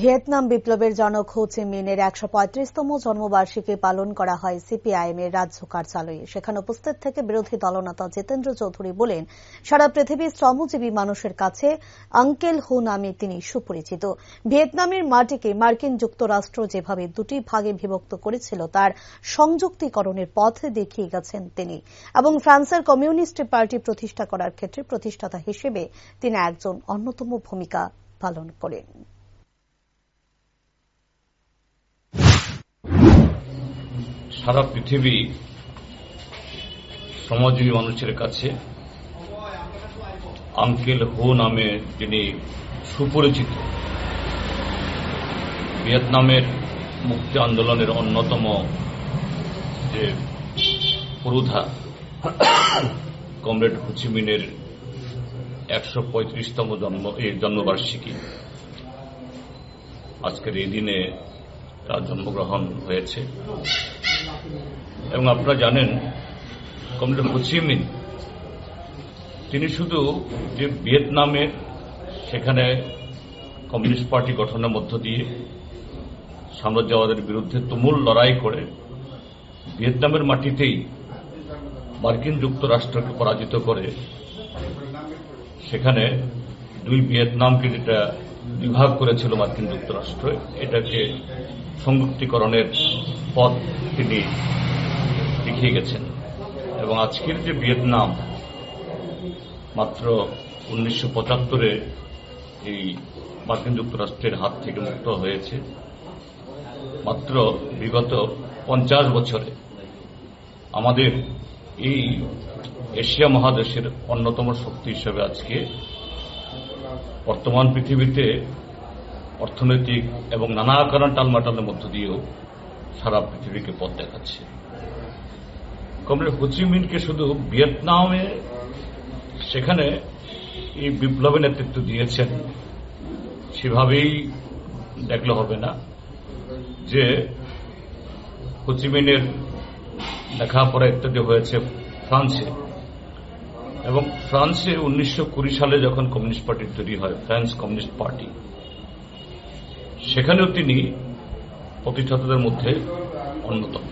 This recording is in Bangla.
ভিয়েতনাম বিপ্লবের জনক হো চি মিনের একশো পঁয়ত্রিশতম জন্মবার্ষিকী পালন করা হয় সিপিআইএম এর রাজ্য কার্যালয়ে। সেখানে উপস্থিত থেকে বিরোধী দলনেতা জিতেন্দ্র চৌধুরী বলেন, সারা পৃথিবীর শ্রমজীবী মানুষের কাছে আঙ্কেল হো নামে তিনি সুপরিচিত। ভিয়েতনামের মাটিকে মার্কিন যুক্তরাষ্ট্র যেভাবে দুটি ভাগে বিভক্ত করেছিল, তার সংযুক্তিকরণের পথ দেখিয়ে গেছেন তিনি এবং ফ্রান্সের কমিউনিস্ট পার্টি প্রতিষ্ঠা করার ক্ষেত্রে প্রতিষ্ঠাতা হিসেবে তিনি একজন অন্যতম ভূমিকা পালন করেন। সারা পৃথিবী শ্রমজীবী মানুষের কাছে আঙ্কেল হো নামে যিনি সুপরিচিত, ভিয়েতনামের মুক্তি আন্দোলনের অন্যতম যে পুরুধা কমরেড হুচিমিনের একশো পঁয়ত্রিশতম জন্ম, এই জন্মবার্ষিকী। আজকের এই দিনে তার জন্মগ্রহণ হয়েছে। এবং আপনারা জানেন, কমরেড হোচিমিন তিনি শুধু যে ভিয়েতনামের সেখানে কমিউনিস্ট পার্টি গঠনের মধ্য দিয়ে সাম্রাজ্যবাদের বিরুদ্ধে তুমুল লড়াই করে ভিয়েতনামের মাটিতেই মার্কিন যুক্তরাষ্ট্রকে পরাজিত করে সেখানে দুই ভিয়েতনামকে যেটা বিভাগ করেছিল মার্কিন যুক্তরাষ্ট্র। এটাকে সংযুক্তিকরণের পথ তিনি দেখিয়ে গেছেন। এবং আজকের যে ভিয়েতনাম, মাত্র উনিশশো পঁচাত্তরে এই মার্কিন যুক্তরাষ্ট্রের হাত থেকে মুক্ত হয়েছে। মাত্র বিগত পঞ্চাশ বছরে আমাদের এই এশিয়া মহাদেশের অন্যতম শক্তি হিসেবে আজকে বর্তমান পৃথিবীতে অর্থনৈতিক এবং নানা কারণ টালমাটালের মধ্য দিয়েও সারা পৃথিবীকে পথ দেখাচ্ছে। কমরেড হোচিমিনকে শুধু ভিয়েতনামে, সেখানে এই বিপ্লবে নেতৃত্ব দিয়েছেন, সেভাবেই দেখলে হবে না যে হোচিমিনের লেখাপড়া ইত্যাদি হয়েছে ফ্রান্সে। এবং ফ্রান্সে উনিশশো কুড়ি সালে যখন কমিউনিস্ট পার্টি তৈরি হয়, ফ্রান্স কমিউনিস্ট পার্টি, সেখানেও তিনি প্রতিষ্ঠাতাদের মধ্যে অন্যতম।